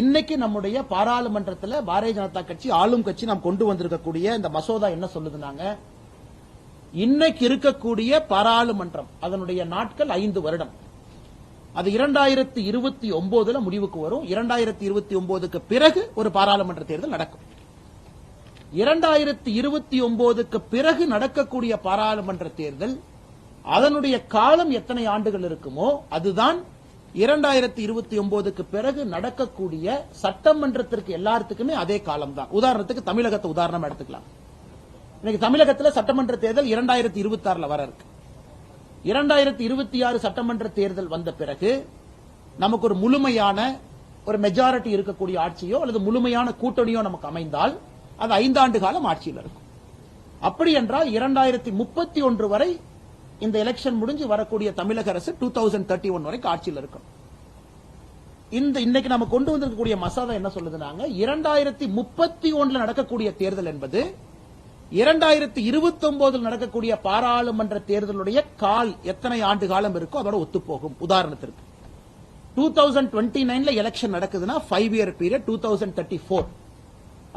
இன்னைக்கு நம்முடைய பாராளுமன்றத்தில் பாரதிய ஜனதா கட்சி ஆளும் கட்சி நாம் கொண்டு வந்திருக்கக்கூடிய இந்த மசோதா என்ன சொல்லுதுனாங்க? இன்னைக்கு இருக்கக்கூடிய பாராளுமன்றம் அதனுடைய நாட்கள் ஐந்து வருடம். அது இரண்டாயிரத்தி இருபத்தி ஒன்பதுல முடிவுக்கு வரும். இரண்டாயிரத்தி இருபத்தி ஒன்பதுக்கு பிறகு ஒரு பாராளுமன்ற தேர்தல் நடக்கும். இரண்டாயிரத்தி இருபத்தி ஒன்பதுக்கு பிறகு நடக்கக்கூடிய பாராளுமன்ற தேர்தல் அதனுடைய காலம் எத்தனை ஆண்டுகள் இருக்குமோ அதுதான் இரண்டாயிரத்தி இருபத்தி ஒன்பதுக்கு பிறகு நடக்கக்கூடிய சட்டமன்றத்திற்கு எல்லாத்துக்குமே அதே காலம் தான் உதாரணத்துக்கு தமிழகத்தை உதாரணம் எடுத்துக்கலாம். இன்னைக்கு தமிழகத்துல சட்டமன்ற தேர்தல் இரண்டாயிரத்தி இருபத்தி ஆறுல வர இருக்கு. இரண்டாயிரத்தி இருபத்தி ஆறு சட்டமன்ற தேர்தல் வந்த பிறகு நமக்கு ஒரு முழுமையான ஒரு மெஜாரிட்டி இருக்கக்கூடிய ஆட்சியோ அல்லது முழுமையான கூட்டணியோ நமக்கு அமைந்தால் அது ஐந்தாண்டு காலம் ஆட்சியில் இருக்கும். அப்படி என்றால் இரண்டாயிரத்தி முப்பத்தி ஒன்று வரை இந்த எலெக்ஷன் முடிஞ்சு வரக்கூடிய தமிழக அரசு டூ தௌசண்ட் தேர்ட்டி ஒன் வரைக்கும் ஆட்சியில் இருக்கும். இந்த இன்னைக்கு நம்ம கொண்டு வந்திருக்கக்கூடிய மசோதா என்ன சொல்லுதுனாங்க? இரண்டாயிரத்தி முப்பத்தி ஒன்றுல நடக்கக்கூடிய தேர்தல் என்பது இரண்டாயிரத்தி இருபத்தி ஒன்பதில் நடக்கக்கூடிய பாராளுமன்ற தேர்தலுடைய கால் எத்தனை ஆண்டு காலம் இருக்கோ அதோட ஒத்துப்போகும். உதாரணத்திற்கு டூ தௌசண்ட் டுவெண்ட்டி நைன்ல எலெக்ஷன் நடக்குதுன்னா five year period two thousand thirty four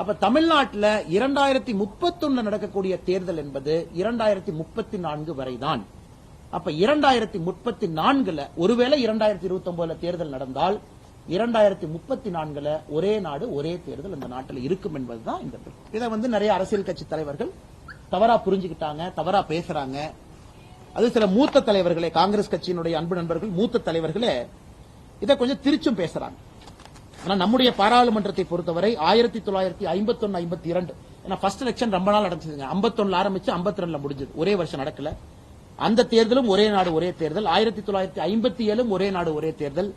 அப்ப தமிழ்நாட்டில் இரண்டாயிரத்தி முப்பத்தொன்னு நடக்கக்கூடிய தேர்தல் என்பது இரண்டாயிரத்தி முப்பத்தி நான்கு வரைதான். அப்ப இரண்டாயிரத்தி முப்பத்தி நான்குல ஒருவேளை இரண்டாயிரத்தி இருபத்தி ஒன்பதுல தேர்தல் நடந்தால் இரண்டாயிரத்தி முப்பத்தி நான்குல ஒரே நாடு ஒரே தேர்தல் இந்த நாட்டில் இருக்கும் என்பதுதான் இந்த இதை வந்து நிறைய அரசியல் கட்சி தலைவர்கள் தவறா புரிஞ்சுக்கிட்டாங்க தவறா பேசுறாங்க. அது சில மூத்த தலைவர்களே காங்கிரஸ் கட்சியினுடைய அன்பு நண்பர்கள் மூத்த தலைவர்களே இதை கொஞ்சம் திருச்சும் பேசுறாங்க. ஆனா நம்முடைய பாராளுமன்றத்தை பொறுத்தவரை ஆயிரத்தி தொள்ளாயிரத்தி ஐம்பத்தி ஒன்னு ஐம்பத்தி இரண்டு ஏன்னா ஃபர்ஸ்ட் எலெக்ஷன் ரொம்ப நாள் நடந்துச்சுங்க. ஐம்பத்தொன்னுல ஆரம்பிச்சு ஐம்பத்தி ரெண்டுல முடிஞ்சது. ஒரே வருஷம் நடக்கல. அந்த தேர்தலும் ஒரே நாடு ஒரே தேர்தல். ஆயிரத்தி தொள்ளாயிரத்தி ஐம்பத்தி ஏழும் ஒரே நாடு ஒரே தேர்தல்.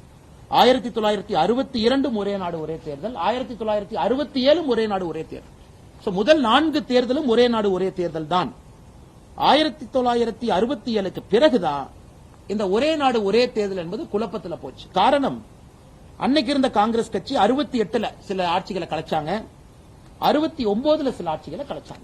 ஆயிரத்தி தொள்ளாயிரத்தி அறுபத்தி இரண்டும் ஒரே நாடு ஒரே தேர்தல். ஆயிரத்தி தொள்ளாயிரத்தி அறுபத்தி ஏழும் ஒரே நாடு ஒரே தேர்தல். முதல் நான்கு தேர்தலும் ஒரே நாடு ஒரே தேர்தல் தான். ஆயிரத்தி தொள்ளாயிரத்தி அறுபத்தி ஏழுக்கு பிறகுதான் இந்த ஒரே நாடு ஒரே தேர்தல் என்பது குழப்பத்துல போச்சு. காரணம் அன்னைக்கு இருந்த காங்கிரஸ் கட்சி அறுபத்தி எட்டுல சில ஆட்சிகளை கலைச்சாங்க. அறுபத்தி ஒன்பதுல சில ஆட்சிகளை கலைச்சாங்க.